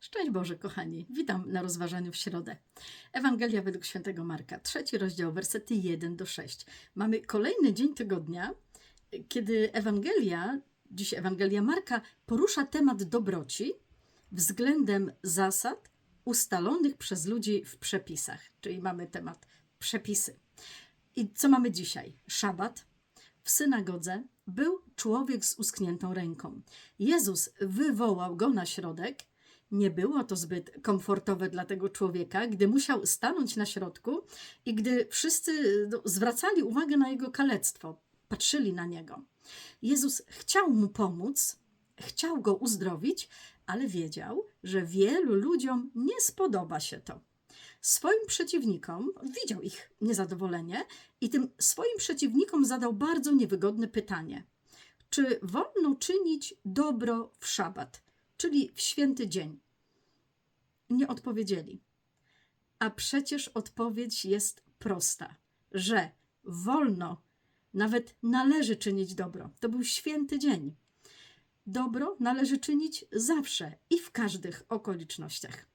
Szczęść Boże, kochani. Witam na rozważaniu w środę. Ewangelia według świętego Marka, trzeci rozdział, wersety 1 do 6. Mamy kolejny dzień tygodnia, kiedy Ewangelia, dziś Ewangelia Marka, porusza temat dobroci względem zasad ustalonych przez ludzi w przepisach. Czyli mamy temat przepisy. I co mamy dzisiaj? Szabat. W synagodze był człowiek z uskniętą ręką. Jezus wywołał go na środek. Nie było to zbyt komfortowe dla tego człowieka, gdy musiał stanąć na środku i gdy wszyscy no, zwracali uwagę na jego kalectwo, patrzyli na niego. Jezus chciał mu pomóc, chciał go uzdrowić, ale wiedział, że wielu ludziom nie spodoba się to. Swoim przeciwnikom, widział ich niezadowolenie i tym swoim przeciwnikom zadał bardzo niewygodne pytanie: Czy wolno czynić dobro w szabat, czyli w święty dzień? Nie odpowiedzieli. A przecież odpowiedź jest prosta, że wolno, nawet należy czynić dobro. To był święty dzień. Dobro należy czynić zawsze i w każdych okolicznościach.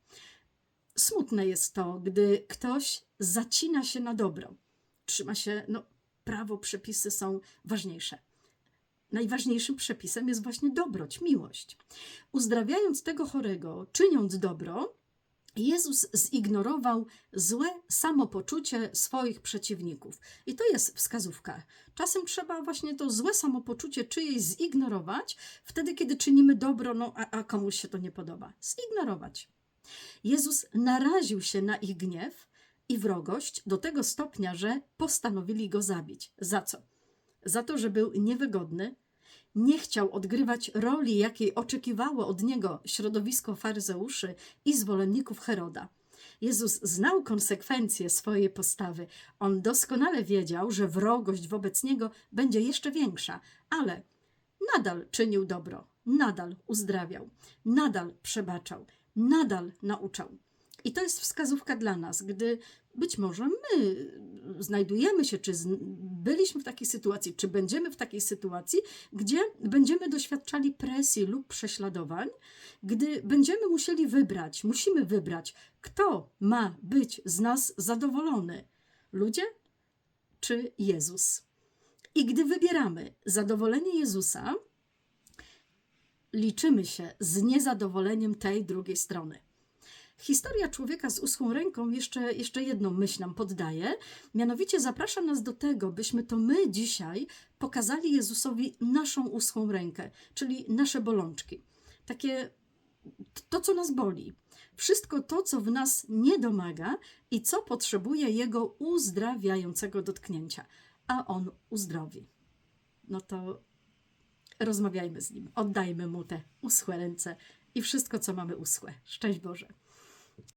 Smutne jest to, gdy ktoś zacina się na dobro. Trzyma się, no, prawo, przepisy są ważniejsze. Najważniejszym przepisem jest właśnie dobroć, miłość. Uzdrawiając tego chorego, czyniąc dobro, Jezus zignorował złe samopoczucie swoich przeciwników. I to jest wskazówka. Czasem trzeba właśnie to złe samopoczucie czyjeś zignorować, wtedy, kiedy czynimy dobro, no a, a komuś się to nie podoba. Zignorować. Jezus naraził się na ich gniew i wrogość do tego stopnia, że postanowili go zabić. Za co? Za to, że był niewygodny, nie chciał odgrywać roli, jakiej oczekiwało od niego środowisko faryzeuszy i zwolenników Heroda. Jezus znał konsekwencje swojej postawy. On doskonale wiedział, że wrogość wobec niego będzie jeszcze większa, ale nadal czynił dobro, nadal uzdrawiał, nadal przebaczał, nadal nauczał. I to jest wskazówka dla nas, gdy być może my znajdujemy się, czy byliśmy w takiej sytuacji, czy będziemy w takiej sytuacji, gdzie będziemy doświadczali presji lub prześladowań, gdy będziemy musieli wybrać, musimy wybrać, kto ma być z nas zadowolony: ludzie czy Jezus. I gdy wybieramy zadowolenie Jezusa, liczymy się z niezadowoleniem tej drugiej strony. Historia człowieka z uschłą ręką jeszcze, jeszcze jedną myśl nam poddaje, mianowicie zaprasza nas do tego, byśmy to my dzisiaj pokazali Jezusowi naszą uschłą rękę, czyli nasze bolączki. Takie to, co nas boli. Wszystko to, co w nas nie domaga i co potrzebuje Jego uzdrawiającego dotknięcia, a On uzdrowi. No to rozmawiajmy z Nim, oddajmy Mu te uschłe ręce i wszystko, co mamy uschłe. Szczęść Boże.